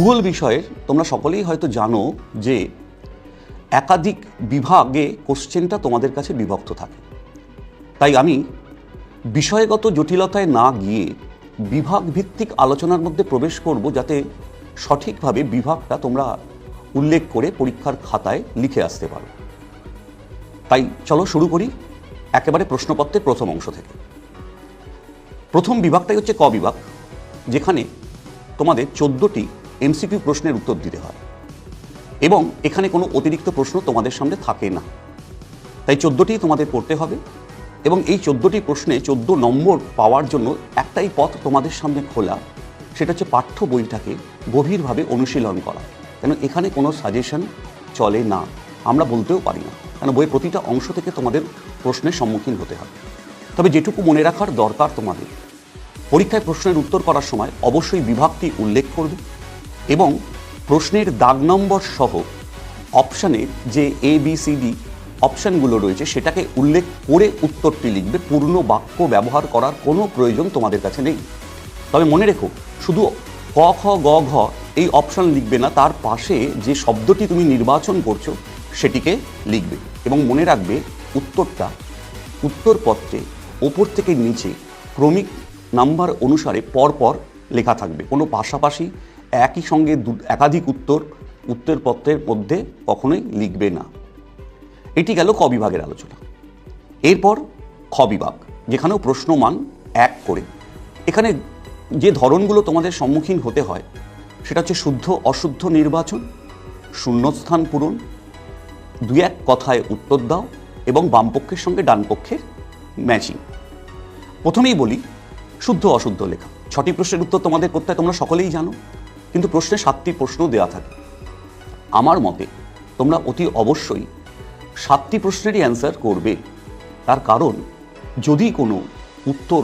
ভূগোল বিষয়ের তোমরা সকলেই হয়তো জানো যে একাধিক বিভাগে কোশ্চেনটা তোমাদের কাছে বিভক্ত থাকে। তাই আমি বিষয়গত জটিলতায় না গিয়ে বিভাগ ভিত্তিক আলোচনার মধ্যে প্রবেশ করব যাতে সঠিকভাবে বিভাগটা তোমরা উল্লেখ করে পরীক্ষার খাতায় লিখে আসতে পারো। তাই চলো শুরু করি একেবারে প্রশ্নপত্রের প্রথম অংশ থেকে। প্রথম বিভাগটাই হচ্ছে ক বিভাগ, যেখানে তোমাদের চোদ্দোটি এমসিকিউ প্রশ্নের উত্তর দিতে হয়। এবং এখানে কোনো অতিরিক্ত প্রশ্ন তোমাদের সামনে থাকে না। তাই চোদ্দোটি তোমাদের পড়তে হবে এবং এই চোদ্দোটি প্রশ্নে চোদ্দ নম্বর পাওয়ার জন্য একটাই পথ তোমাদের সামনে খোলা, সেটা হচ্ছে পাঠ্য বইটাকে গভীরভাবে অনুশীলন করা। কেন এখানে কোনো সাজেশন চলে না, আমরা বলতেও পারি না। কেন বইয়ের প্রতিটা অংশ থেকে তোমাদের প্রশ্নের সম্মুখীন হতে হবে। তবে যেটুকু মনে রাখার দরকার তোমাদের, পরীক্ষায় প্রশ্নের উত্তর করার সময় অবশ্যই বিভাগটি উল্লেখ করবে এবং প্রশ্নের দাগ নম্বর সহ অপশানের যে এ বি সি ডি অপশানগুলো রয়েছে, সেটাকে উল্লেখ করে উত্তরটি লিখবে। পূর্ণ বাক্য ব্যবহার করার কোনো প্রয়োজন তোমাদের কাছে নেই। তবে মনে রেখো, শুধু ক খ, গ, ঘ এই অপশন লিখবে না, তার পাশে যে শব্দটি তুমি নির্বাচন করছ, সেটিকে লিখবে এবং মনে রাখবে উত্তরটা উত্তরপত্রে ওপর থেকে নিচে ক্রমিক নাম্বার অনুসারে পরপর লেখা থাকবে। কোনো পাশাপাশি একই সঙ্গে একাধিক উত্তর উত্তরপত্রের মধ্যে কখনোই লিখবে না। এটি গেল ক বিভাগের আলোচনা। এরপর খ বিভাগ, যেখানেও প্রশ্নমান এক করে। এখানে যে ধরনগুলো তোমাদের সম্মুখীন হতে হয়, সেটা হচ্ছে শুদ্ধ, অশুদ্ধ নির্বাচন, শূন্যস্থান পূরণ দু এক কথায় উত্তর দাও এবং বামপক্ষের সঙ্গে ডান পক্ষের ম্যাচিং প্রথমেই বলি, শুদ্ধ, অশুদ্ধ লেখা। ছটি প্রশ্নের উত্তর তোমাদের করতে তোমরা সকলেই জানো। কিন্তু প্রশ্নে সাতটি প্রশ্ন দেওয়া থাকে। আমার মতে তোমরা অতি অবশ্যই সাতটি প্রশ্নেরই অ্যান্সার করবে। তার কারণ, যদি কোনো উত্তর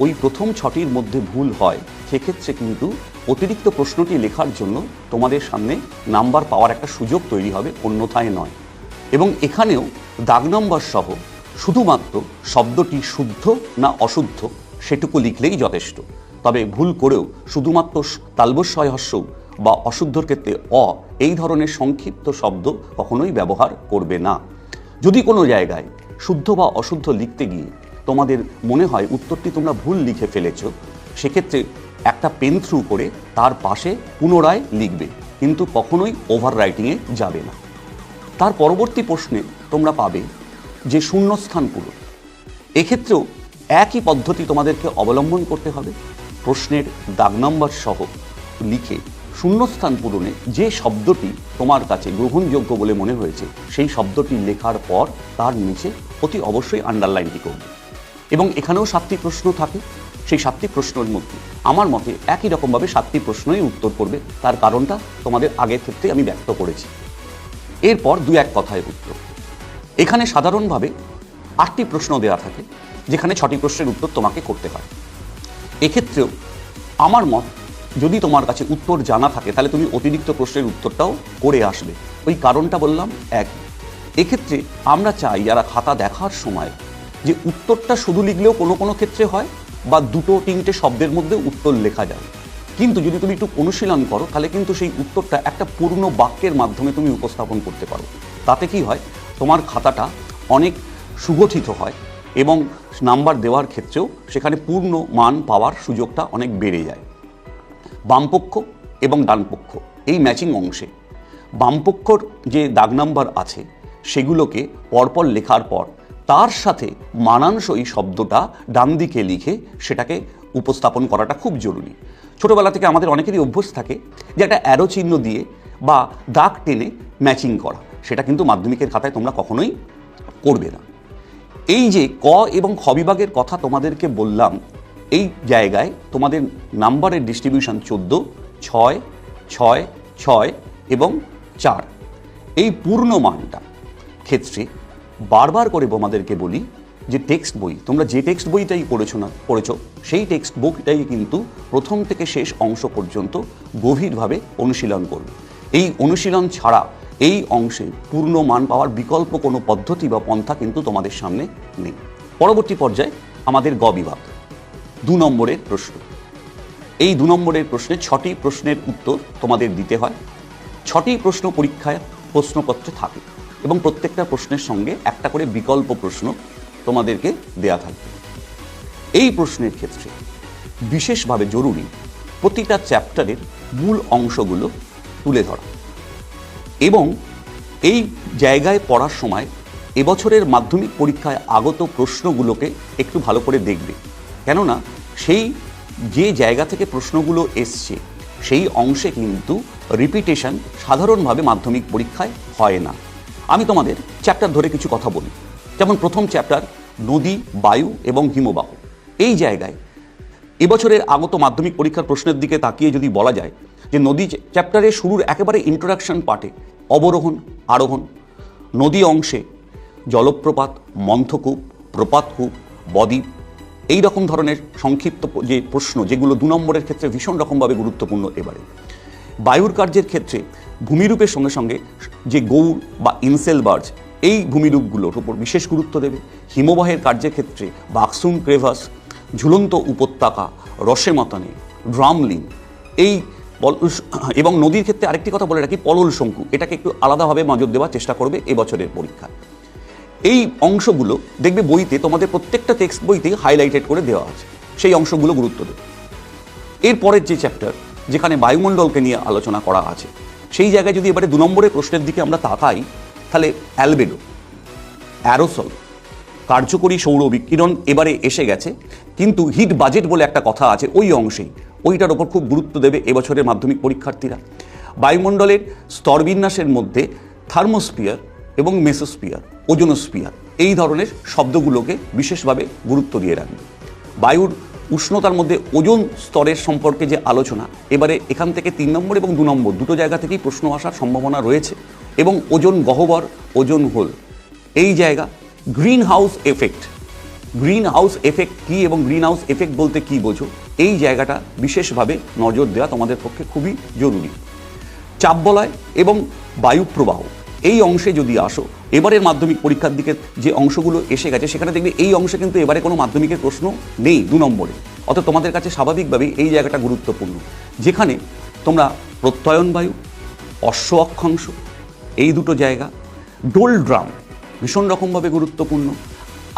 ওই প্রথম ছটির মধ্যে ভুল হয়, সেক্ষেত্রে কিন্তু অতিরিক্ত প্রশ্নটি লেখার জন্য তোমাদের সামনে নাম্বার পাওয়ার একটা সুযোগ তৈরি হবে, অন্যথায় নয়। এবং এখানেও দাগ নম্বর সহ শুধুমাত্র শব্দটি শুদ্ধ না অশুদ্ধ সেটুকু লিখলেই যথেষ্ট। তবে ভুল করেও শুধুমাত্র তালবস্বয় হস্য বা অশুদ্ধর ক্ষেত্রে অ এই ধরনের সংক্ষিপ্ত শব্দ কখনোই ব্যবহার করবে না। যদি কোনো জায়গায় শুদ্ধ বা অশুদ্ধ লিখতে গিয়ে তোমাদের মনে হয় উত্তরটি তোমরা ভুল লিখে ফেলেছ, সেক্ষেত্রে একটা পেন থ্রু করে তার পাশে পুনরায় লিখবে, কিন্তু কখনোই ওভার রাইটিংয়ে যাবে না। তার পরবর্তী প্রশ্নে তোমরা পাবে যে শূন্যস্থান পূরণ এক্ষেত্রেও একই পদ্ধতি তোমাদেরকে অবলম্বন করতে হবে। প্রশ্নের দাগ নম্বর সহ লিখে শূন্যস্থান পূরণে যে শব্দটি তোমার কাছে গ্রহণযোগ্য বলে মনে হয়েছে, সেই শব্দটি লেখার পর তার নিচে অতি অবশ্যই আন্ডারলাইনটি করবে। এবং এখানেও সাতটি প্রশ্ন থাকে। সেই সাতটি প্রশ্নের মধ্যে আমার মতে একই রকমভাবে সাতটি প্রশ্নই উত্তর করবে। তার কারণটা তোমাদের আগের ক্ষেত্রে আমি ব্যক্ত করেছি। এরপর দু এক কথায় উত্তর। এখানে সাধারণভাবে আটটি প্রশ্ন দেওয়া থাকে, যেখানে ছটি প্রশ্নের উত্তর তোমাকে করতে হয়। এক্ষেত্রেও আমার মত, যদি তোমার কাছে উত্তর জানা থাকে, তাহলে তুমি অতিরিক্ত প্রশ্নের উত্তরটাও করে আসবে। ওই কারণটা বললাম, এক। এক্ষেত্রে আমরা চাই যারা খাতা দেখার সময় যে উত্তরটা শুধু লিখলেও কোনো কোনো ক্ষেত্রে হয় বা দুটো, তিনটে শব্দের মধ্যে উত্তর লেখা যায়। কিন্তু যদি তুমি একটু অনুশীলন করো, তাহলে কিন্তু সেই উত্তরটা একটা পূর্ণ বাক্যের মাধ্যমে তুমি উপস্থাপন করতে পারো। তাতে কি হয়? তোমার খাতাটা অনেক সুগঠিত হয়। এবং নাম্বার দেওয়ার ক্ষেত্রেও সেখানে পূর্ণ মান পাওয়ার সুযোগটা অনেক বেড়ে যায়। বামপক্ষ এবং ডানপক্ষ, এই ম্যাচিং অংশে। বামপক্ষর যে দাগ নাম্বার আছে, সেগুলোকে পরপর লেখার পর তার সাথে মানানসই শব্দটা ডান দিকে লিখে সেটাকে উপস্থাপন করাটা খুব জরুরি। ছোটোবেলা থেকে আমাদের অনেকেরই অভ্যস থাকে যে একটা অ্যারো চিহ্ন দিয়ে বা দাগ টেনে ম্যাচিং করা, সেটা কিন্তু মাধ্যমিকের খাতায় তোমরা কখনোই করবে না। এই যে ক এবং খ বিভাগের কথা তোমাদেরকে বললাম, এই জায়গায় তোমাদের নাম্বারের ডিস্ট্রিবিউশন চোদ্দ, ছয় ছয় ছয় এবং চার। এই পূর্ণ মানটা ক্ষেত্রে বারবার করে তোমাদেরকে বলি যে টেক্সট বই, তোমরা যে টেক্সট বইটাই পড়েছো না, পড়েছো, সেই টেক্সট বুকটাই কিন্তু প্রথম থেকে শেষ অংশ পর্যন্ত গভীরভাবে অনুশীলন করবে। এই অনুশীলন ছাড়া এই অংশে পূর্ণ মান পাওয়ার বিকল্প কোনো পদ্ধতি বা পন্থা কিন্তু তোমাদের সামনে নেই। পরবর্তী পর্যায়ে আমাদের গ বিভাগ দু নম্বরের প্রশ্ন। এই দু নম্বরের প্রশ্নে ছটি প্রশ্নের উত্তর তোমাদের দিতে হয়। ছটি প্রশ্ন পরীক্ষায় প্রশ্নপত্রে থাকে এবং প্রত্যেকটা প্রশ্নের সঙ্গে একটা করে বিকল্প প্রশ্ন তোমাদেরকে দেয়া থাকবে। এই প্রশ্নের ক্ষেত্রে বিশেষভাবে জরুরি প্রতিটা চ্যাপ্টারের মূল অংশগুলো তুলে ধরা। এবং এই জায়গায় পড়ার সময় এবছরের মাধ্যমিক পরীক্ষায় আগত প্রশ্নগুলোকে একটু ভালো করে দেখবে। কেননা সেই যে জায়গা থেকে প্রশ্নগুলো এসছে, সেই অংশে কিন্তু রিপিটেশন সাধারণভাবে মাধ্যমিক পরীক্ষায় হয় না। আমি তোমাদের চ্যাপ্টার ধরে কিছু কথা বলি। যেমন প্রথম চ্যাপ্টার নদী, বায়ু এবং হিমবাহ। এই জায়গায় এবছরের আগত মাধ্যমিক পরীক্ষার প্রশ্নের দিকে তাকিয়ে যদি বলা যায় যে নদী চ্যাপ্টারের শুরুর একেবারে ইন্ট্রোডাকশন পার্টে অবরোহণ, আরোহণ, নদী অংশে জলপ্রপাত, মন্থকূপ, প্রপাতকূপ, বদ্বীপ, এই রকম ধরনের সংক্ষিপ্ত যে প্রশ্ন, যেগুলো দু নম্বরের ক্ষেত্রে ভীষণ রকমভাবে গুরুত্বপূর্ণ এবারে। বায়ুর কার্যের ক্ষেত্রে ভূমিরূপের সঙ্গে সঙ্গে যে গৌর বা ইনসেল বার্জ এই ভূমিরূপগুলোর উপর বিশেষ গুরুত্ব দেবে। হিমবাহের কার্যের ক্ষেত্রে বাক্সুম ক্রেভাস ঝুলন্ত উপত্যকা রসে মতানে ড্রামলিং এই এবং নদীর ক্ষেত্রে আরেকটি কথা বলে রাখি, পলল শঙ্কু। এটাকে একটু আলাদাভাবে নজর দেওয়ার চেষ্টা করবে এবছরের পরীক্ষায় এই অংশগুলো দেখবে বইতে, তোমাদের প্রত্যেকটা টেক্সট বইতে হাইলাইটেড করে দেওয়া আছে। সেই অংশগুলো গুরুত্ব দেবে। এরপরের যে চ্যাপ্টার যেখানে বায়ুমণ্ডলকে নিয়ে আলোচনা করা আছে, সেই জায়গায় যদি এবারে দু নম্বরের প্রশ্নের দিকে আমরা তাকাই, তাহলে অ্যালবেডো, অ্যারোসল, কার্যকরী সৌর বিকিরণ এবারে এসে গেছে। কিন্তু হিট বাজেট বলে একটা কথা আছে, ওই অংশেই। ওইটার ওপর খুব গুরুত্ব দেবে এবছরের মাধ্যমিক পরীক্ষার্থীরা। বায়ুমণ্ডলের স্তরবিন্যাসের মধ্যে থার্মোস্পিয়ার এবং মেসোস্পিয়ার ওজোনোস্পিয়ার এই ধরনের শব্দগুলোকে বিশেষভাবে গুরুত্ব দিয়ে রাখবে। বায়ুর উষ্ণতার মধ্যে ওজন স্তরের সম্পর্কে যে আলোচনা, এবারে এখান থেকে তিন নম্বর এবং দু নম্বর দুটো জায়গা থেকেই প্রশ্ন আসার সম্ভাবনা রয়েছে এবং ওজন গহ্বর, ওজন হোল। এই জায়গা green house effect green house effect কী এবং গ্রিন হাউস এফেক্ট বলতে কী বোঝো? এই জায়গাটা বিশেষভাবে নজর দেওয়া তোমাদের পক্ষে খুবই জরুরি। চাপ বলয় এবং বায়ু প্রবাহ এই অংশে যদি আসো, এবারের মাধ্যমিক পরীক্ষার দিকে যে অংশগুলো এসে গেছে, সেখানে দেখবে এই অংশে কিন্তু এবারে কোনো মাধ্যমিকের প্রশ্ন নেই দু নম্বরে। অর্থাৎ তোমাদের কাছে স্বাভাবিকভাবেই এই জায়গাটা গুরুত্বপূর্ণ। যেখানে তোমরা প্রত্যয়ন বায়ু, অশ্ব অক্ষাংশ, এই দুটো জায়গা, ডোল ড্রাম ভীষণ রকমভাবে গুরুত্বপূর্ণ।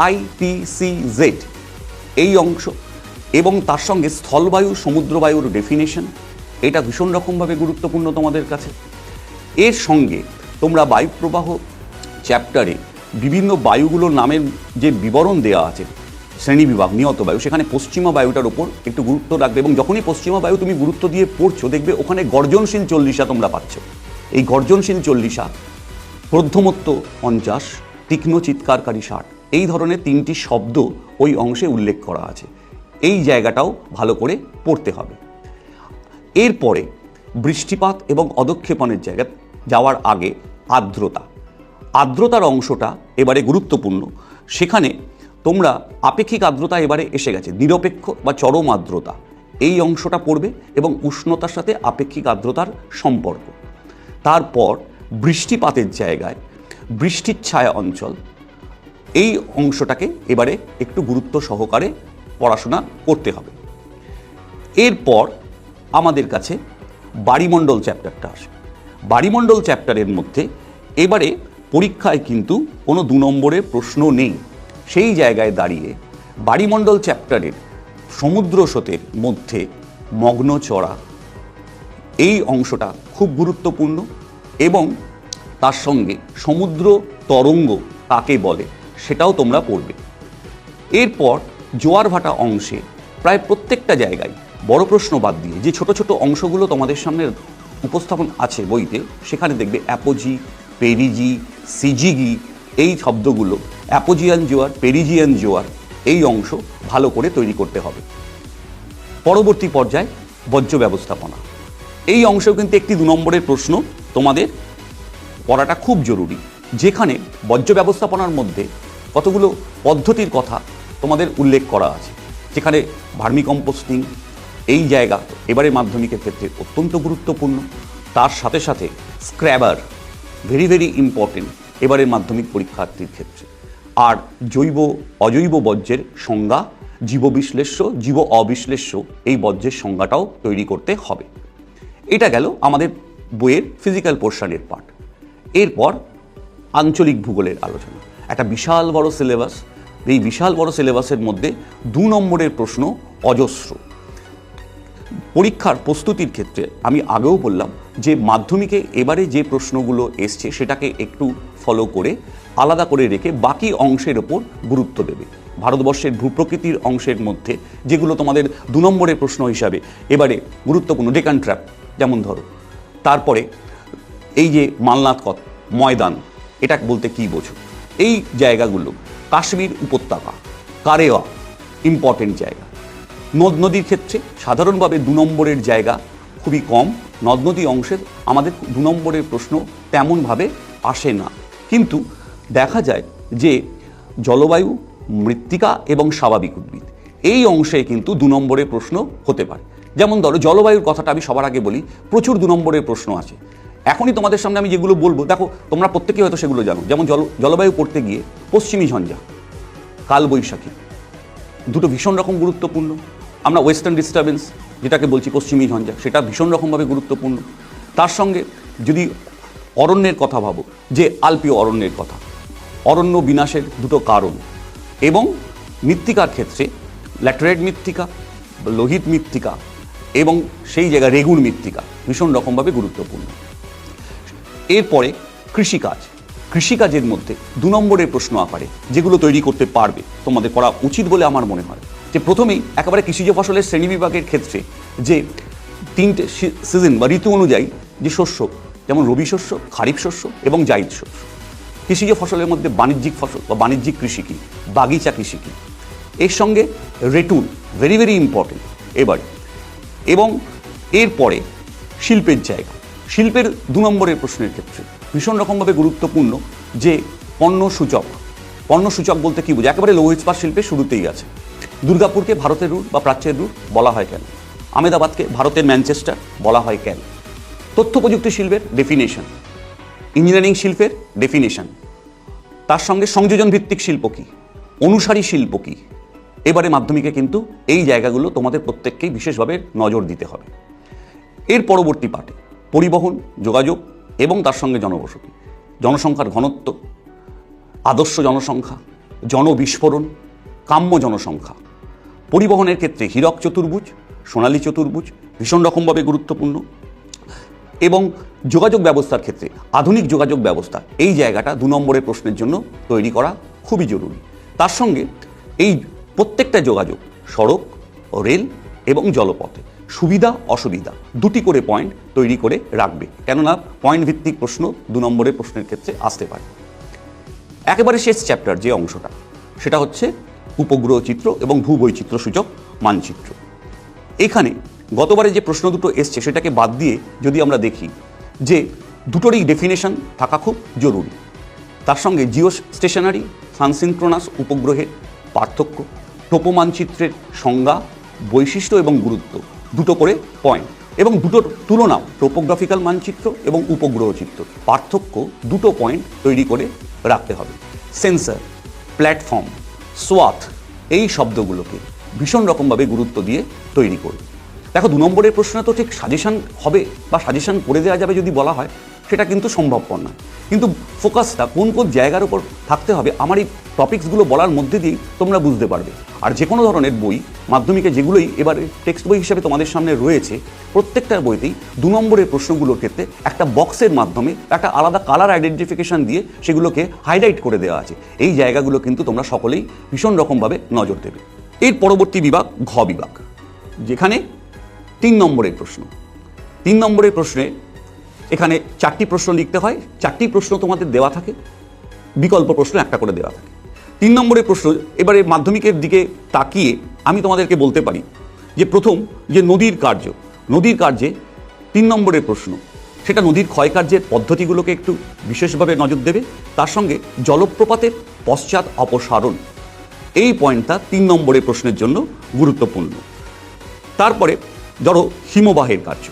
আইপিসিজেড এই অংশ এবং তার সঙ্গে স্থলবায়ু, সমুদ্রবায়ুর ডেফিনেশন এটা ভীষণ রকমভাবে গুরুত্বপূর্ণ তোমাদের কাছে। এর সঙ্গে তোমরা বায়ুপ্রবাহ চ্যাপ্টারে বিভিন্ন বায়ুগুলোর নামের যে বিবরণ দেওয়া আছে শ্রেণীবিভাগ নিয়ত বায়ু, সেখানে পশ্চিমা বায়ুটার উপর একটু গুরুত্ব রাখবে এবং যখনই পশ্চিমা বায়ু তুমি গুরুত্ব দিয়ে পড়ছো, দেখবে ওখানে গর্জনশীল চল্লিশা তোমরা পাচ্ছ। এই গর্জনশীল চল্লিশা প্রধ্যমত্ত পঞ্চাশ, তীক্ষ্ণ চিৎকারকারী ষাট। এই ধরনের তিনটি শব্দ ওই অংশে উল্লেখ করা আছে। এই জায়গাটাও ভালো করে পড়তে হবে। এরপরে বৃষ্টিপাত এবং অদক্ষেপণের জায়গা যাওয়ার আগে আর্দ্রতা। আর্দ্রতার অংশটা এবারে গুরুত্বপূর্ণ। সেখানে তোমরা আপেক্ষিক আর্দ্রতা এবারে এসে গেছে, নিরপেক্ষ বা চরম আর্দ্রতা। এই অংশটা পড়বে এবং উষ্ণতার সাথে আপেক্ষিক আর্দ্রতার সম্পর্ক। তারপর বৃষ্টিপাতের জায়গায় বৃষ্টির ছায়া অঞ্চল এই অংশটাকে এবারে একটু গুরুত্ব সহকারে পড়াশোনা করতে হবে। এরপর আমাদের কাছে বাড়িমণ্ডল চ্যাপ্টারটা আসে। বাড়িমণ্ডল চ্যাপ্টারের মধ্যে এবারে পরীক্ষায় কিন্তু কোনো দু নম্বরের প্রশ্ন নেই। সেই জায়গায় দাঁড়িয়ে বাড়িমণ্ডল চ্যাপ্টারের সমুদ্র স্রোতের মধ্যে মগ্ন চড়া, এই অংশটা খুব গুরুত্বপূর্ণ এবং তার সঙ্গে সমুদ্র তরঙ্গ কাকে বলে সেটাও তোমরা পড়বে। এরপর জোয়ার ভাটা অংশে প্রায় প্রত্যেকটা জায়গায় বড় প্রশ্ন বাদ দিয়ে যে ছোট ছোট অংশগুলো তোমাদের সামনে উপস্থাপন আছে বইতে, সেখানে দেখবে অ্যাপোজি, পেরিজি, সিজিগি, এই শব্দগুলো, অ্যাপোজিয়ান জোয়ার, পেরিজিয়ান জোয়ার, এই অংশ ভালো করে তৈরি করতে হবে। পরবর্তী পর্যায়ে বর্জ্য ব্যবস্থাপনা। এই অংশ কিন্তু একটি দু নম্বরের প্রশ্ন তোমাদের পড়াটা খুব জরুরি। যেখানে বর্জ্য ব্যবস্থাপনার মধ্যে কতগুলো পদ্ধতির কথা তোমাদের উল্লেখ করা আছে। যেখানে ভার্মি কম্পোস্টিং এই জায়গা এবারে মাধ্যমিকের ক্ষেত্রে অত্যন্ত গুরুত্বপূর্ণ। তার সাথে সাথে স্ক্র্যাবার ভেরি ভেরি ইম্পর্টেন্ট এবারের মাধ্যমিক পরীক্ষার্থীর ক্ষেত্রে। আর জৈব, অজৈব বর্জ্যের সংজ্ঞা জীববিশ্লেষ্য জীব অবিশ্লেষ্য এই বর্জ্যের সংজ্ঞাটাও তৈরি করতে হবে। এটা গেল আমাদের বইয়ের ফিজিক্যাল পোর্শনের পার্ট এরপর আঞ্চলিক ভূগোলের আলোচনা। একটা বিশাল বড় সিলেবাস এই বিশাল বড় সিলেবাসের মধ্যে দু নম্বরের প্রশ্ন অজস্র। পরীক্ষার প্রস্তুতির ক্ষেত্রে আমি আগেও বললাম যে মাধ্যমিকে এবারে যে প্রশ্নগুলো এসছে সেটাকে একটু ফলো করে আলাদা করে রেখে বাকি অংশের ওপর গুরুত্ব দেবে। ভারতবর্ষের ভূপ্রকৃতির অংশের মধ্যে যেগুলো তোমাদের দু নম্বরের প্রশ্ন হিসাবে এবারে গুরুত্বপূর্ণ ডেকান ট্র্যাপ যেমন ধরো, তারপরে এই যে মালনাথ ময়দান, এটা বলতে কি বোঝো? এই জায়গাগুলো, কাশ্মীর উপত্যকা, কারেওয়া ইম্পর্টেন্ট জায়গা। নদ নদীর ক্ষেত্রে সাধারণভাবে দু নম্বরের জায়গা খুবই কম, নদ নদী অংশের আমাদের দু নম্বরের প্রশ্ন তেমনভাবে আসে না। কিন্তু দেখা যায় যে জলবায়ু, মৃত্তিকা এবং স্বাভাবিক উদ্ভিদ, এই অংশে কিন্তু দু নম্বরের প্রশ্ন হতে পারে। যেমন ধরো, জলবায়ুর কথাটা আমি সবার আগে বলি, প্রচুর দু নম্বরের প্রশ্ন আছে। এখনই তোমাদের সামনে আমি যেগুলো বলব, দেখো, তোমরা প্রত্যেকেই হয়তো সেগুলো জানো। যেমন জল, জলবায়ু পড়তে গিয়ে পশ্চিমী ঝঞ্ঝা, কালবৈশাখী, দুটো ভীষণ রকম গুরুত্বপূর্ণ। আমরা ওয়েস্টার্ন ডিস্টারবেন্স যেটাকে বলছি, পশ্চিমী ঝঞ্ঝা, সেটা ভীষণ রকমভাবে গুরুত্বপূর্ণ। তার সঙ্গে যদি অরণ্যের কথা ভাবো, যে আলপীয় অরণ্যের কথা, অরণ্য বিনাশের দুটো কারণ এবং মৃত্তিকার ক্ষেত্রে ল্যাটেরাইট মৃত্তিকা, লোহিত মৃত্তিকা এবং সেই জায়গায় রেগুন মৃত্তিকা ভীষণ রকমভাবে গুরুত্বপূর্ণ। এরপরে কৃষিকাজ। কৃষিকাজের মধ্যে দু নম্বরের প্রশ্ন আকারে যেগুলো তৈরি করতে পারবে, তোমাদের করা উচিত বলে আমার মনে হয়। যে প্রথমেই একেবারে কৃষিজ ফসলের শ্রেণীবিভাগের ক্ষেত্রে যে তিনটে সিজন বা ঋতু অনুযায়ী যে শস্য, যেমন রবি শস্য, খারিফ শস্য এবং জাইদ শস্য। কৃষিজ ফসলের মধ্যে বাণিজ্যিক ফসল বা বাণিজ্যিক কৃষি কী? বাগিচা কৃষি কী? এর সঙ্গে রেটুন ভেরি ভেরি ইম্পর্টেন্ট এবার, এবং এরপরে শিল্পের জায়গা। শিল্পের দু নম্বরের প্রশ্নের ক্ষেত্রে ভীষণ রকমভাবে গুরুত্বপূর্ণ যে পণ্য সূচক। পণ্য সূচক বলতে কী বোঝে? একেবারে লৌহ ইস্পাত শিল্পের শুরুতেই আছে। দুর্গাপুরকে ভারতের রুট বা প্রাচ্যের রুট বলা হয় কেন? আমেদাবাদকে ভারতের ম্যানচেস্টার বলা হয় কেন? তথ্য প্রযুক্তি শিল্পের ডেফিনেশন। ইঞ্জিনিয়ারিং শিল্পের ডেফিনেশন। তার সঙ্গে সংযোজন ভিত্তিক শিল্প কী? অনুসারী শিল্প কী? এবারে মাধ্যমিকে কিন্তু এই জায়গাগুলো তোমাদের প্রত্যেককেই বিশেষভাবে নজর দিতে হবে। এর পরবর্তী পাঠে পরিবহন, যোগাযোগ এবং তার সঙ্গে জনবসতি। জনসংখ্যার ঘনত্ব, আদর্শ জনসংখ্যা, জনবিস্ফোরণ, কাম্য জনসংখ্যা। পরিবহনের ক্ষেত্রে হীরক চতুর্ভুজ, সোনালী চতুর্ভুজ ভীষণ রকমভাবে গুরুত্বপূর্ণ এবং যোগাযোগ ব্যবস্থার ক্ষেত্রে আধুনিক যোগাযোগ ব্যবস্থা এই জায়গাটা দু নম্বরের প্রশ্নের জন্য তৈরি করা খুবই জরুরি। তার সঙ্গে এই প্রত্যেকটা যোগাযোগ সড়ক, রেল এবং জলপথে। সুবিধা, অসুবিধা, দুটি করে পয়েন্ট তৈরি করে রাখবে। কেননা পয়েন্ট ভিত্তিক প্রশ্ন দু নম্বরের প্রশ্নের ক্ষেত্রে আসতে পারে। একেবারে শেষ চ্যাপ্টার যে অংশটা, সেটা হচ্ছে উপগ্রহ চিত্র এবং ভূবৈচিত্র সূচক মানচিত্র। এখানে গতবারে যে প্রশ্ন দুটো এসছে, সেটাকে বাদ দিয়ে যদি আমরা দেখি যে দুটোরই ডেফিনেশন থাকা খুব জরুরি। তার সঙ্গে জিও স্টেশনারি সানসিনক্রোনাস উপগ্রহের পার্থক্য টোপো মানচিত্রের সংজ্ঞা, বৈশিষ্ট্য এবং গুরুত্ব। দুটো করে পয়েন্ট এবং দুটোর তুলনাও টোপোগ্রাফিক্যাল মানচিত্র এবং উপগ্রহ চিত্র। পার্থক্য দুটো পয়েন্ট তৈরি করে রাখতে হবে। সেন্সার প্ল্যাটফর্ম সোয়াথ এই শব্দগুলোকে ভীষণ রকমভাবে গুরুত্ব দিয়ে তৈরি করবে দেখো, দু নম্বরের প্রশ্ন তো ঠিক সাজেশান হবে বা সাজেশান করে দেওয়া যাবে যদি বলা হয়। সেটা কিন্তু সম্ভবপর নয়। কিন্তু ফোকাসটা কোন কোন জায়গার উপর থাকতে হবে, আমার এই টপিকসগুলো বলার মধ্যে দিয়েই তোমরা বুঝতে পারবে। আর যে কোনো ধরনের বই, মাধ্যমিকে যেগুলোই এবারে টেক্সট বই হিসেবে তোমাদের সামনে রয়েছে প্রত্যেকটার বইতেই দু নম্বরের প্রশ্নগুলোর ক্ষেত্রে একটা বক্সের মাধ্যমে একটা আলাদা কালার আইডেন্টিফিকেশন দিয়ে সেগুলোকে হাইলাইট করে দেওয়া আছে। এই জায়গাগুলো কিন্তু তোমরা সকলেই ভীষণ রকমভাবে নজর দেবে। এর পরবর্তী বিভাগ ঘ বিভাগ, যেখানে তিন নম্বরের প্রশ্ন। তিন নম্বরের প্রশ্নে এখানে চারটি প্রশ্ন লিখতে হয়, চারটি প্রশ্ন তোমাদের দেওয়া থাকে, বিকল্প প্রশ্ন একটা করে দেওয়া থাকে। তিন নম্বরের প্রশ্ন, এবারে মাধ্যমিকের দিকে তাকিয়ে আমি তোমাদেরকে বলতে পারি যে প্রথম যে নদীর কার্য, নদীর কার্যে তিন নম্বরের প্রশ্ন, সেটা নদীর ক্ষয়কার্যের পদ্ধতিগুলোকে একটু বিশেষভাবে নজর দেবে, তার সঙ্গে জলপ্রপাতের পশ্চাৎ অপসারণ, এই পয়েন্টটা তিন নম্বরের প্রশ্নের জন্য গুরুত্বপূর্ণ। তারপরে ধরো হিমবাহের কার্য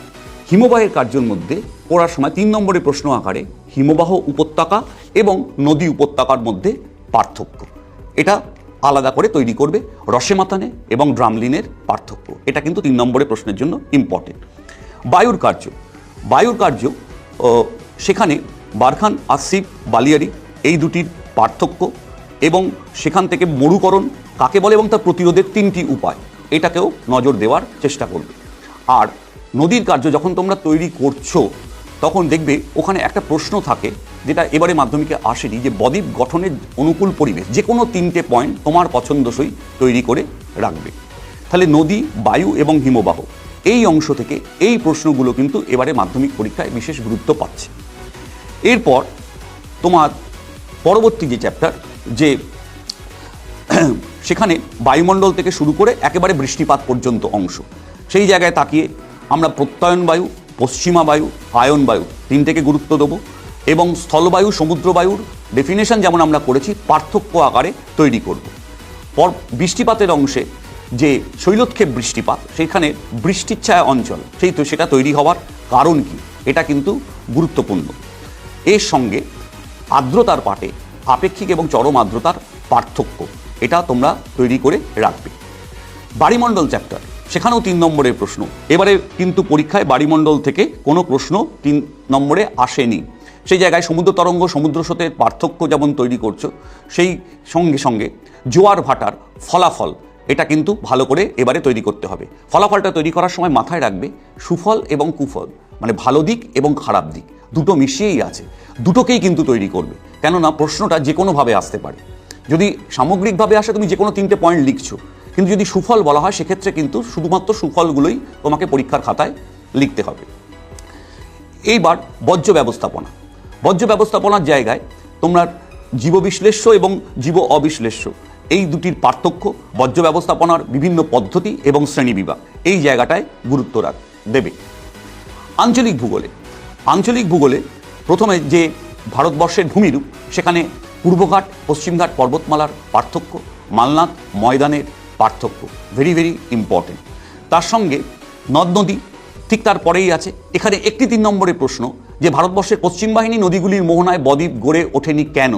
হিমবাহের কার্যের মধ্যে পড়ার সময় তিন নম্বরের প্রশ্ন আকারে হিমবাহ উপত্যকা এবং নদী উপত্যকার মধ্যে পার্থক্য। এটা আলাদা করে তৈরি করবে রসেমাতানে এবং ড্রামলিনের পার্থক্য। এটা কিন্তু তিন নম্বরের প্রশ্নের জন্য ইম্পর্টেন্ট বায়ুর কার্য। বায়ুর কার্য সেখানে বারখান আসিফ বালিয়ারি এই দুটির পার্থক্য এবং সেখান থেকে মরুকরণ কাকে বলে এবং তার প্রতিরোধের তিনটি উপায়। এটাকেও নজর দেওয়ার চেষ্টা করবে। আর নদীর কার্য যখন তোমরা তৈরি করছ, তখন দেখবে ওখানে একটা প্রশ্ন থাকে যেটা এবারে মাধ্যমিকে আসেনি, যে বদ্বীপ গঠনের অনুকূল পরিবেশ যে কোনো তিনটে পয়েন্ট তোমার পছন্দসই তৈরি করে রাখবে। তাহলে নদী, বায়ু এবং হিমবাহ এই অংশ থেকে এই প্রশ্নগুলো কিন্তু এবারে মাধ্যমিক পরীক্ষায় বিশেষ গুরুত্ব পাচ্ছে। এরপর তোমার পরবর্তী যে চ্যাপ্টার যে সেখানে বায়ুমণ্ডল থেকে শুরু করে একেবারে বৃষ্টিপাত পর্যন্ত অংশ। সেই জায়গায় তাকিয়ে আমরা প্রত্যয়ন বায়ু, পশ্চিমা বায়ু, আয়ন বায়ু তিনটেকে গুরুত্ব দেবো এবং স্থলবায়ু সমুদ্রবায়ুর ডেফিনেশন যেমন আমরা করেছি, পার্থক্য আকারে তৈরি করব। পর বৃষ্টিপাতের অংশে যে শৈলক্ষেপ বৃষ্টিপাত, সেখানে বৃষ্টির ছায়া অঞ্চল, সেই তো সেটা তৈরি হওয়ার কারণ কি? এটা কিন্তু গুরুত্বপূর্ণ। এর সঙ্গে আর্দ্রতার পাটে আপেক্ষিক এবং চরম আর্দ্রতার পার্থক্য, এটা তোমরা তৈরি করে রাখবে। বাড়িমণ্ডল চ্যাপ্টার সেখানেও তিন নম্বরের প্রশ্ন। এবারে কিন্তু পরীক্ষায় বাড়িমণ্ডল থেকে কোনো প্রশ্ন তিন নম্বরে আসেনি। সেই জায়গায় সমুদ্র তরঙ্গ, সমুদ্র স্রোতের পার্থক্য যেমন তৈরি করছ, সেই সঙ্গে সঙ্গে জোয়ার ভাটার ফলাফল, এটা কিন্তু ভালো করে এবারে তৈরি করতে হবে। ফলাফলটা তৈরি করার সময় মাথায় রাখবে সুফল এবং কুফল মানে ভালো দিক এবং খারাপ দিক, দুটো মিশিয়েই আছে, দুটোকেই কিন্তু তৈরি করবে। কেননা প্রশ্নটা যে কোনোভাবে আসতে পারে। যদি সামগ্রিকভাবে আসে, তুমি যে কোনো তিনটে পয়েন্ট লিখছো কিন্তু যদি সুফল বলা হয়, সেক্ষেত্রে কিন্তু শুধুমাত্র সুফলগুলোই তোমাকে পরীক্ষার খাতায় লিখতে হবে। এইবার বর্জ্য ব্যবস্থাপনা। বর্জ্য ব্যবস্থাপনার জায়গায় তোমরা জীব বিশ্লেষ্য এবং জীব অবিশ্লেষ্য, এই দুটির পার্থক্য, বর্জ্য ব্যবস্থাপনার বিভিন্ন পদ্ধতি এবং শ্রেণীবিভাগ এই জায়গাটায় গুরুত্ব রাখ, দেবে। আঞ্চলিক ভূগোলে। আঞ্চলিক ভূগোলে প্রথমে যে ভারতবর্ষের ভূমিরূপ, সেখানে পূর্বঘাট, পশ্চিমঘাট পর্বতমালার পার্থক্য, মালনাথ ময়দানের পার্থক্য ভেরি ভেরি ইম্পর্টেন্ট তার সঙ্গে নদ নদী, ঠিক তারপরেই আছে। এখানে একটি তিন নম্বরের প্রশ্ন, যে ভারতবর্ষের পশ্চিম বাহিনী নদীগুলির মোহনায় বদ্বীপ গড়ে ওঠেনি কেন?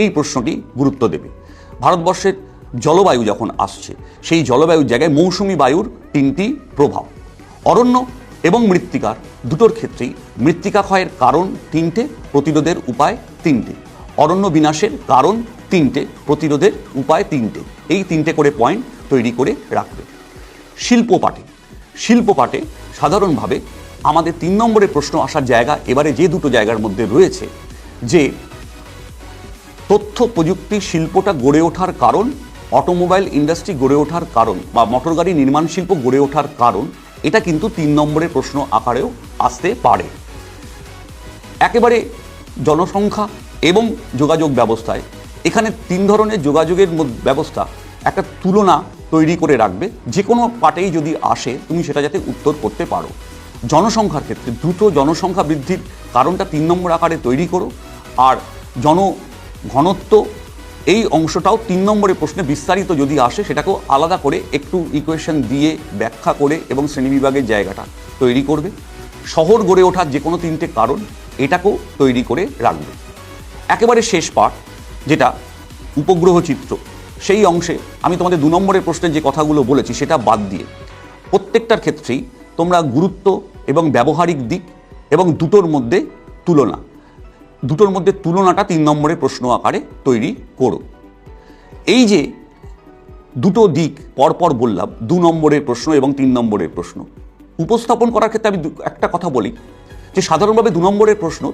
এই প্রশ্নটি গুরুত্ব দেবে। ভারতবর্ষের জলবায়ু যখন আসছে, সেই জলবায়ুর জায়গায় মৌসুমি বায়ুর তিনটি প্রভাব। অরণ্য এবং মৃত্তিকার দুটোর ক্ষেত্রেই মৃত্তিকা ক্ষয়ের কারণ তিনটে, প্রতিরোধের উপায় তিনটে। অরণ্য বিনাশের কারণ তিনটে, প্রতিরোধের উপায় তিনটে। এই তিনটে করে পয়েন্ট তৈরি করে রাখবে। শিল্প পাঠে শিল্প পাঠে সাধারণভাবে আমাদের তিন নম্বরে প্রশ্ন আসার জায়গা এবারে যে দুটো জায়গার মধ্যে রয়েছে, যে তথ্য প্রযুক্তি শিল্পটা গড়ে ওঠার কারণ, অটোমোবাইল ইন্ডাস্ট্রি গড়ে ওঠার কারণ বা মোটর গাড়ি নির্মাণ শিল্প গড়ে ওঠার কারণ, এটা কিন্তু তিন নম্বরের প্রশ্ন আকারেও আসতে পারে। একেবারে জনসংখ্যা এবং যোগাযোগ ব্যবস্থায় এখানে তিন ধরনের যোগাযোগের ব্যবস্থা, একটা তুলনা তৈরি করে রাখবে, যে কোনো পাটেই যদি আসে, তুমি সেটা যাতে উত্তর করতে পারো। জনসংখ্যার ক্ষেত্রে দ্রুত জনসংখ্যা বৃদ্ধির কারণটা তিন নম্বর আকারে তৈরি করো, আর জন ঘনত্ব, এই অংশটাও তিন নম্বরের প্রশ্নে বিস্তারিত যদি আসে, সেটাকেও আলাদা করে একটু ইকুয়েশন দিয়ে ব্যাখ্যা করে এবং শ্রেণীবিভাগের জায়গাটা তৈরি করবে। শহর গড়ে ওঠার যে কোনো তিনটে কারণ, এটাকেও তৈরি করে রাখবে। একেবারে শেষ পাঠ যেটা উপগ্রহ চিত্র, সেই অংশে আমি তোমাদের দু নম্বরের প্রশ্নের যে কথাগুলো বলেছি সেটা বাদ দিয়ে প্রত্যেকটার ক্ষেত্রেই তোমরা গুরুত্ব এবং ব্যবহারিক দিক এবং দুটোর মধ্যে তুলনা, দুটোর মধ্যে তুলনাটা তিন নম্বরের প্রশ্ন আকারে তৈরি করো। এই যে দুটো দিক পরপর বললাম, দু নম্বরের প্রশ্ন এবং তিন নম্বরের প্রশ্ন, উপস্থাপন করার ক্ষেত্রে আমি একটা কথা বলি যে সাধারণভাবে দু নম্বরের প্রশ্ন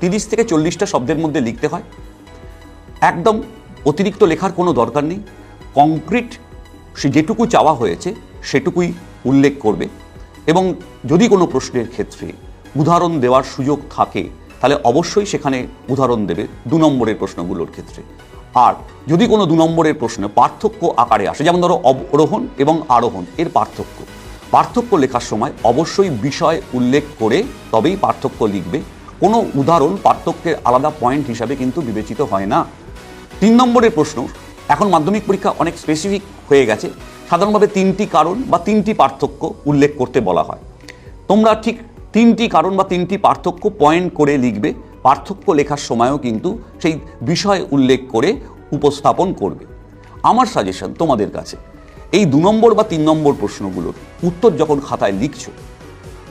তিরিশ থেকে চল্লিশটা শব্দের মধ্যে লিখতে হয় একদম অতিরিক্ত লেখার কোনো দরকার নেই। কংক্রিট সে যেটুকু চাওয়া হয়েছে, সেটুকুই উল্লেখ করবে। এবং যদি কোনো প্রশ্নের ক্ষেত্রে উদাহরণ দেওয়ার সুযোগ থাকে, তাহলে অবশ্যই সেখানে উদাহরণ দেবে দু নম্বরের প্রশ্নগুলোর ক্ষেত্রে। আর যদি কোনো দু নম্বরের প্রশ্নে পার্থক্য আকারে আসে, যেমন ধরো অবরোহণ এবং আরোহণ, এর পার্থক্য। পার্থক্য লেখার সময় অবশ্যই বিষয় উল্লেখ করে তবেই পার্থক্য লিখবে। কোনো উদাহরণ পার্থক্যের আলাদা পয়েন্ট হিসাবে কিন্তু বিবেচিত হয় না। তিন নম্বরের প্রশ্ন, এখন মাধ্যমিক পরীক্ষা অনেক স্পেসিফিক হয়ে গেছে, সাধারণভাবে তিনটি কারণ বা তিনটি পার্থক্য উল্লেখ করতে বলা হয়। তোমরা ঠিক তিনটি কারণ বা তিনটি পার্থক্য পয়েন্ট করে লিখবে, পার্থক্য লেখার সময়ও কিন্তু সেই বিষয় উল্লেখ করে উপস্থাপন করবে। আমার সাজেশন তোমাদের কাছে, এই দু নম্বর বা তিন নম্বর প্রশ্নগুলোর উত্তর যখন খাতায় লিখছো,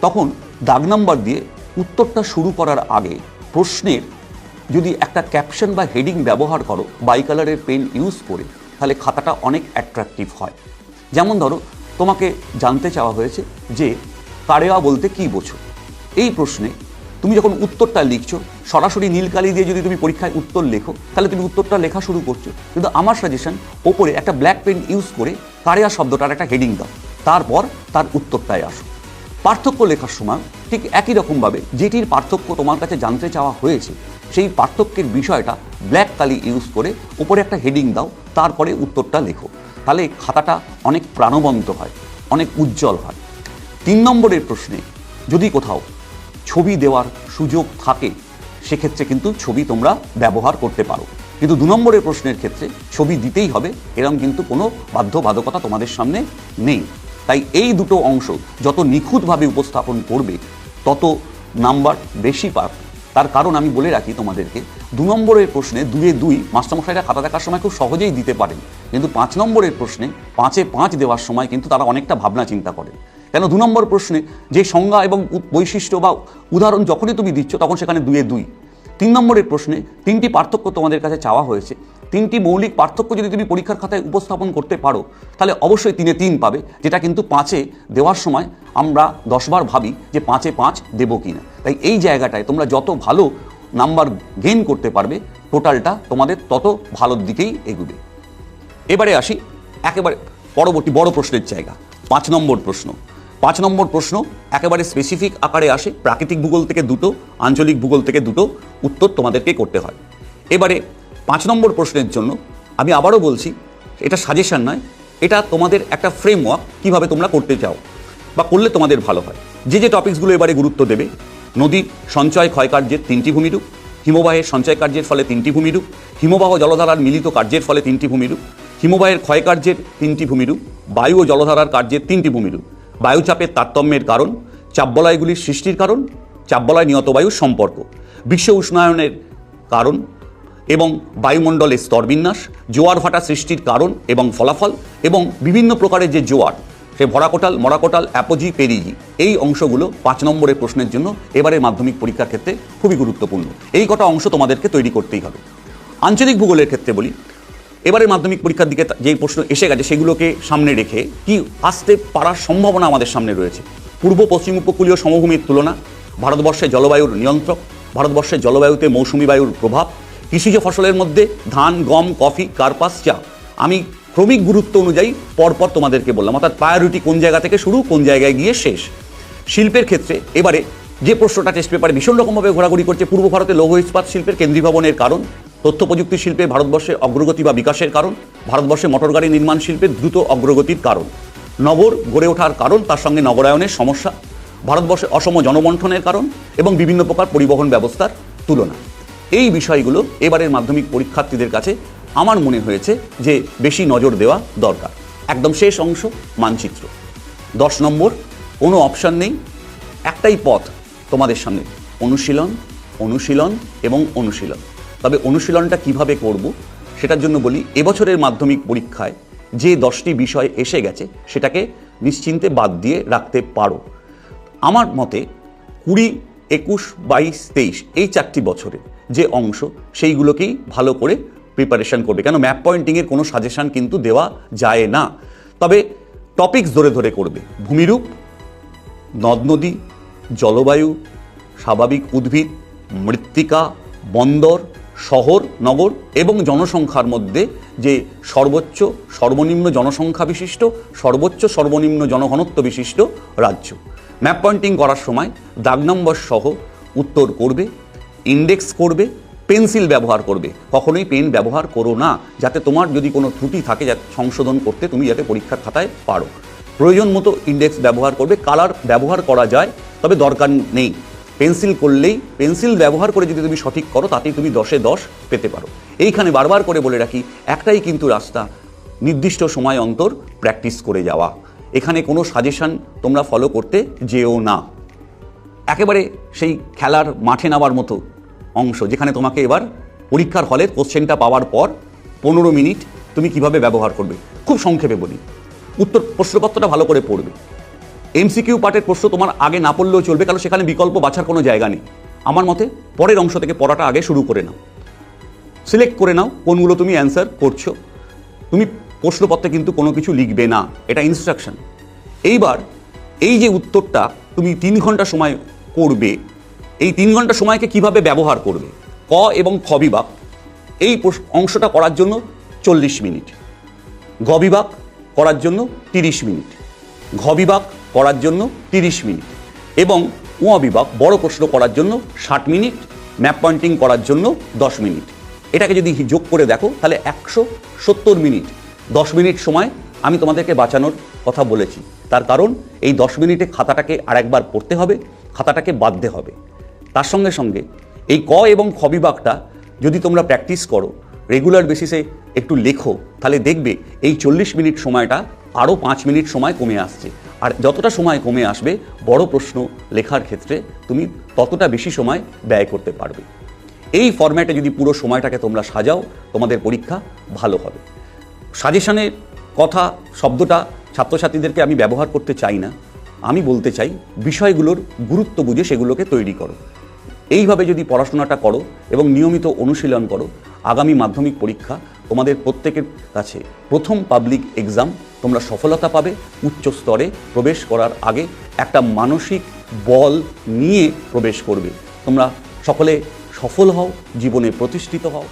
তখন দাগ নাম্বার দিয়ে উত্তরটা শুরু করার আগে প্রশ্নের যদি একটা ক্যাপশন বা হেডিং ব্যবহার করো বাই কালারের পেন ইউজ করে, তাহলে খাতাটা অনেক অ্যাট্রাকটিভ হয়। যেমন ধরো, তোমাকে জানতে চাওয়া হয়েছে যে কারেওয়া বলতে কি বোঝো? এই প্রশ্নে তুমি যখন উত্তরটা লিখছো, সরাসরি নীলকালি দিয়ে যদি তুমি পরীক্ষায় উত্তর লেখো, তাহলে তুমি উত্তরটা লেখা শুরু করছ। কিন্তু আমার সাজেশন ওপরে একটা ব্ল্যাক পেন ইউজ করে কারেয়া শব্দটার একটা হেডিং দাও। তারপর তার উত্তরটায় আসো। পার্থক্য লেখার সময় ঠিক একই রকমভাবে যেটির পার্থক্য তোমার কাছে জানতে চাওয়া হয়েছে, সেই পার্থক্যের বিষয়টা ব্ল্যাক কালি ইউজ করে উপরে একটা হেডিং দাও, তারপরে উত্তরটা লেখো। তাহলে খাতাটা অনেক প্রাণবন্ত হয়, অনেক উজ্জ্বল হয়। তিন নম্বরের প্রশ্নে, যদি কোথাও ছবি দেওয়ার সুযোগ থাকে, সেক্ষেত্রে কিন্তু ছবি তোমরা ব্যবহার করতে পারো। কিন্তু দু নম্বরের প্রশ্নের ক্ষেত্রে ছবি দিতেই হবে এরকম কিন্তু কোনো বাধ্যবাধকতা তোমাদের সামনে নেই। তাই এই দুটো অংশ যত নিখুঁতভাবে উপস্থাপন করবে, তত নাম্বার বেশি পাবে। তার কারণ আমি বলে রাখি তোমাদেরকে, দু নম্বরের প্রশ্নে দুয়ে দুই মাস্টারমশাইরা খাতা দেখার সময় খুব সহজেই দিতে পারেন। কিন্তু পাঁচ নম্বরের প্রশ্নে পাঁচে পাঁচ দেওয়ার সময় কিন্তু তারা অনেকটা ভাবনা চিন্তা করেন। কেন দু নম্বর প্রশ্নে যে সংজ্ঞা এবং বৈশিষ্ট্য বা উদাহরণ যখনই তুমি দিচ্ছ, তখন সেখানে দুয়ে দুই। তিন নম্বরের প্রশ্নে তিনটি পার্থক্য তোমাদের কাছে চাওয়া হয়েছে। তিনটি মৌলিক পার্থক্য যদি তুমি পরীক্ষার খাতায় উপস্থাপন করতে পারো, তাহলে অবশ্যই তিনে তিন পাবে, যেটা কিন্তু পাঁচে দেওয়ার সময় আমরা দশবার ভাবি যে পাঁচে পাঁচ দেবো কি না তাই এই জায়গাটায় তোমরা যত ভালো নাম্বার গেইন করতে পারবে, টোটালটা তোমাদের তত ভালোর দিকেই এগুবে। এবারে আসি একেবারে পরবর্তী বড় প্রশ্নের জায়গা, পাঁচ নম্বর প্রশ্ন। পাঁচ নম্বর প্রশ্ন একেবারে স্পেসিফিক আকারে আসে, প্রাকৃতিক ভূগোল থেকে দুটো, আঞ্চলিক ভূগোল থেকে দুটো, উত্তর তোমাদেরকে করতে হয়। এবারে পাঁচ নম্বর প্রশ্নের জন্য আমি আবারও বলছি, এটা সাজেশন নয়, এটা তোমাদের একটা ফ্রেমওয়ার্ক কীভাবে তোমরা করতে চাও বা করলে তোমাদের ভালো হয়। যে যে টপিকসগুলো এবারে গুরুত্ব দেবে নদীর সঞ্চয় ক্ষয়কার্যের তিনটি ভূমিরূপ, হিমবাহের সঞ্চয় কার্যের ফলে তিনটি ভূমিরূপ, হিমবাহ জলধারার মিলিত কার্যের ফলে তিনটি ভূমিরূপ, হিমবাহের ক্ষয়কার্যের তিনটি ভূমিরূপ, বায়ু ও জলধারার কার্যের তিনটি ভূমিরূপ, বায়ুচাপের তারতম্যের কারণ, চাপবলয়গুলির সৃষ্টির কারণ, চাপবলয় নিয়ত বায়ুর সম্পর্ক, বিশ্ব উষ্ণায়নের কারণ এবং বায়ুমণ্ডলের স্তরবিন্যাস, জোয়ার ভাটা সৃষ্টির কারণ এবং ফলাফল এবং বিভিন্ন প্রকারের যে জোয়ার, সে ভরাকোটাল, মরাকোটাল, অ্যাপোজি, পেরিজি, এই অংশগুলো পাঁচ নম্বরের প্রশ্নের জন্য এবারে মাধ্যমিক পরীক্ষার ক্ষেত্রে খুবই গুরুত্বপূর্ণ। এই কটা অংশ তোমাদেরকে তৈরি করতেই হবে। আঞ্চলিক ভূগোলের ক্ষেত্রে বলি এবারে মাধ্যমিক পরীক্ষার দিকে তা- যে প্রশ্ন এসে গেছে সেগুলোকে সামনে রেখে কি আসতে পারার সম্ভাবনা আমাদের সামনে রয়েছে। পূর্ব, পশ্চিম উপকূলীয় সমভূমির তুলনা ভারতবর্ষে জলবায়ুর নিয়ন্ত্রক, ভারতবর্ষের জলবায়ুতে মৌসুমি বায়ুর প্রভাব কৃষিজ ফসলের মধ্যে ধান, গম, কফি, কার্পাস, চা। আমি ক্রমিক গুরুত্ব অনুযায়ী পরপর তোমাদেরকে বললাম, অর্থাৎ প্রায়োরিটি কোন জায়গা থেকে শুরু, কোন জায়গায় গিয়ে শেষ। শিল্পের ক্ষেত্রে এবারে যে প্রশ্নটা টেস্ট পেপারে ভীষণ রকমভাবে ঘোরাঘুরি করছে, পূর্ব ভারতে লৌহ ইস্পাত শিল্পের কেন্দ্রীভবনের কারণ তথ্য প্রযুক্তি শিল্পে ভারতবর্ষে অগ্রগতি বা বিকাশের কারণ, ভারতবর্ষে মোটরগাড়ি নির্মাণ শিল্পের দ্রুত অগ্রগতির কারণ, নগর গড়ে ওঠার কারণ, তার সঙ্গে নগরায়নের সমস্যা, ভারতবর্ষে অসম জনবন্টনের কারণ এবং বিভিন্ন প্রকার পরিবহন ব্যবস্থার তুলনা। এই বিষয়গুলো এবারের মাধ্যমিক পরীক্ষার্থীদের কাছে আমার মনে হয়েছে যে বেশি নজর দেওয়া দরকার। একদম শেষ অংশ মানচিত্র। দশ নম্বর, কোনো অপশান নেই। একটাই পথ তোমাদের সামনে, অনুশীলন অনুশীলন এবং অনুশীলন। তবে অনুশীলনটা কীভাবে করব সেটার জন্য বলি, এবছরের মাধ্যমিক পরীক্ষায় যে দশটি বিষয় এসে গেছে সেটাকে নিশ্চিন্তে বাদ দিয়ে রাখতে পারো। আমার মতে কুড়ি, একুশ, বাইশ, তেইশ এই চারটি বছরের যে অংশ, সেইগুলোকেই ভালো করে প্রিপারেশন করবে। কেন? ম্যাপ পয়েন্টিংয়ের কোনো সাজেশন কিন্তু দেওয়া যায় না। তবে টপিকস ধরে ধরে করবে। ভূমিরূপ নদ নদী জলবায়ু, স্বাভাবিক উদ্ভিদ, মৃত্তিকা, বন্দর, শহর, নগর এবং জনসংখ্যার মধ্যে যে সর্বোচ্চ, সর্বনিম্ন জনসংখ্যা বিশিষ্ট, সর্বোচ্চ, সর্বনিম্ন জনঘনত্ব বিশিষ্ট রাজ্য। ম্যাপ পয়েন্টিং করার সময় দাগ নম্বর সহ উত্তর করবে। ইন্ডেক্স করবে পেন্সিল ব্যবহার করবে। কখনোই পেন ব্যবহার করো না, যাতে তোমার যদি কোনো ত্রুটি থাকে যাতে সংশোধন করতে তুমি যাতে পরীক্ষার খাতায় পারো। প্রয়োজন মতো ইন্ডেক্স ব্যবহার করবে কালার ব্যবহার করা যায়, তবে দরকার নেই। পেন্সিল করলেই পেন্সিল ব্যবহার করে যদি তুমি সঠিক করো, তাতেই তুমি দশে দশ পেতে পারো। এইখানে বারবার করে বলে রাখি, একটাই কিন্তু রাস্তা, নির্দিষ্ট সময় অন্তর প্র্যাকটিস করে যাওয়া। এখানে কোনো সাজেশন তোমরা ফলো করতে যেও না। একেবারে সেই খেলার মাঠে নামার মতো অংশ, যেখানে তোমাকে এবার পরীক্ষার হলে কোশ্চেনটা পাওয়ার পর পনেরো মিনিট তুমি কীভাবে ব্যবহার করবে, খুব সংক্ষেপে বলি। উত্তর, প্রশ্নপত্রটা ভালো করে পড়বে। এমসিকিউ পার্টের প্রশ্ন তোমার আগে না পড়লেও চলবে, কারণ সেখানে বিকল্প বাছার কোনো জায়গা নেই। আমার মতে পরের অংশ থেকে পড়াটা আগে শুরু করে নাও। সিলেক্ট করে নাও কোনগুলো তুমি অ্যান্সার করছ। তুমি প্রশ্নপত্রে কিন্তু কোনো কিছু লিখবে না, এটা ইনস্ট্রাকশন। এইবার এই যে উত্তরটা তুমি তিন ঘণ্টা সময় করবে। এই তিন ঘণ্টা সময়কে কীভাবে ব্যবহার করবে? ক এবং খ বিভাগ। এই অংশটা করার জন্য চল্লিশ মিনিট। গ বিভাগ করার জন্য তিরিশ মিনিট। ঘ বিভাগ করার জন্য তিরিশ মিনিট। এবং উ বিভাগ বড় প্রশ্ন করার জন্য ষাট মিনিট, ম্যাপ পয়েন্টিং করার জন্য দশ মিনিট। এটাকে যদি যোগ করে দেখো, তাহলে একশো সত্তর মিনিট, দশ মিনিট সময় আমি তোমাদেরকে বাঁচানোর কথা বলেছি। তার কারণ, এই দশ মিনিটে খাতাটাকে আরেকবার পড়তে হবে, খাতাটাকে বাঁধতে হবে। তার সঙ্গে সঙ্গে এই ক এবং খ বিভাগটা যদি তোমরা প্র্যাকটিস করো, রেগুলার বেসিসে একটু লেখো, তাহলে দেখবে এই চল্লিশ মিনিট সময়টা আরও পাঁচ মিনিট সময় কমে আসছে। আর যতটা সময় কমে আসবে, বড় প্রশ্ন লেখার ক্ষেত্রে তুমি ততটা বেশি সময় ব্যয় করতে পারবে। এই ফরম্যাটে যদি পুরো সময়টাকে তোমরা সাজাও, তোমাদের পরীক্ষা ভালো হবে। সাজেশনের কথা, শব্দটা ছাত্রছাত্রীদেরকে আমি ব্যবহার করতে চাই না। আমি বলতে চাই, বিষয়গুলোর গুরুত্ব বুঝে সেগুলোকে তৈরি করো। এইভাবে যদি পড়াশোনাটা করো এবং নিয়মিত অনুশীলন করো, আগামী মাধ্যমিক পরীক্ষা তোমাদের প্রত্যেকের কাছে প্রথম পাবলিক এক্সাম তোমরা সফলতা পাবে, উচ্চ স্তরে প্রবেশ করার আগে একটা মানসিক বল নিয়ে প্রবেশ করবে। তোমরা সকলে সফল হও, জীবনে প্রতিষ্ঠিত হও।